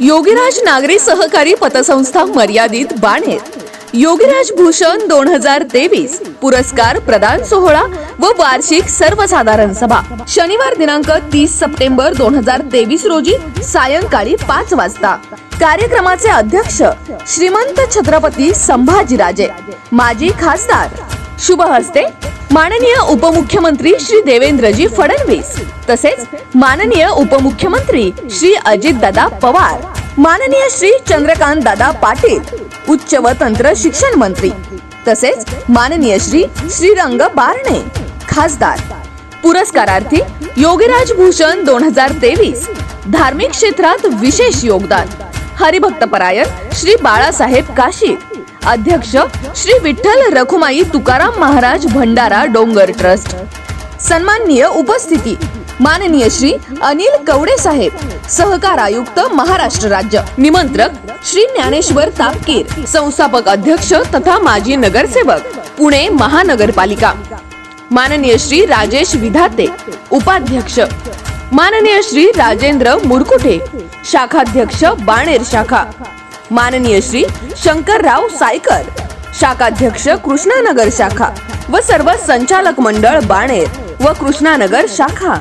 योगीराज नागरी सहकारी पतसंस्था मर्यादित बाणेर. योगीराज भूषण दोन हजार तेवीस पुरस्कार प्रदान सोहळा व वार्षिक सर्वसाधारण सभा. शनिवार दिनांक तीस सप्टेंबर दोन हजार तेवीस रोजी सायंकाळी पाच वाजता. कार्यक्रमाचे अध्यक्ष श्रीमंत छत्रपती संभाजीराजे. माजी खासदार शुभ हस्ते. माननीय उपमुख्यमंत्री श्री देवेंद्रजी फडणवीस तसेच माननीय उपमुख्यमंत्री श्री अजितदादा पवार माननीय श्री चंद्रकांत दादा पाटील उच्च व तंत्र शिक्षण मंत्री तसेच माननीय श्री श्रीरंग बारणे खासदार. पुरस्कारार्थी योगीराज भूषण दोन हजार तेवीस धार्मिक क्षेत्रात विशेष योगदान. हरिभक्तपरायण श्री बाळासाहेब काशी अध्यक्ष श्री विठ्ठल रखुमाई तुकाराम महाराज भंडारा डोंगर ट्रस्ट. सन्माननीय उपस्थिती माननीय श्री अनिल कवडे साहेब सहकार आयुक्त महाराष्ट्र राज्य. निमंत्रक श्री ज्ञानेश्वर तापकीर संस्थापक अध्यक्ष तथा माजी नगरसेवक पुणे महानगरपालिका. माननीय श्री राजेश विधाते उपाध्यक्ष. माननीय श्री राजेंद्र मुरकुटे शाखाध्यक्ष बाणेर शाखा. माननीय श्री शंकरराव सायकर शाखाध्यक्ष कृष्णानगर शाखा व सर्व संचालक मंडळ बाणेर व कृष्णानगर शाखा.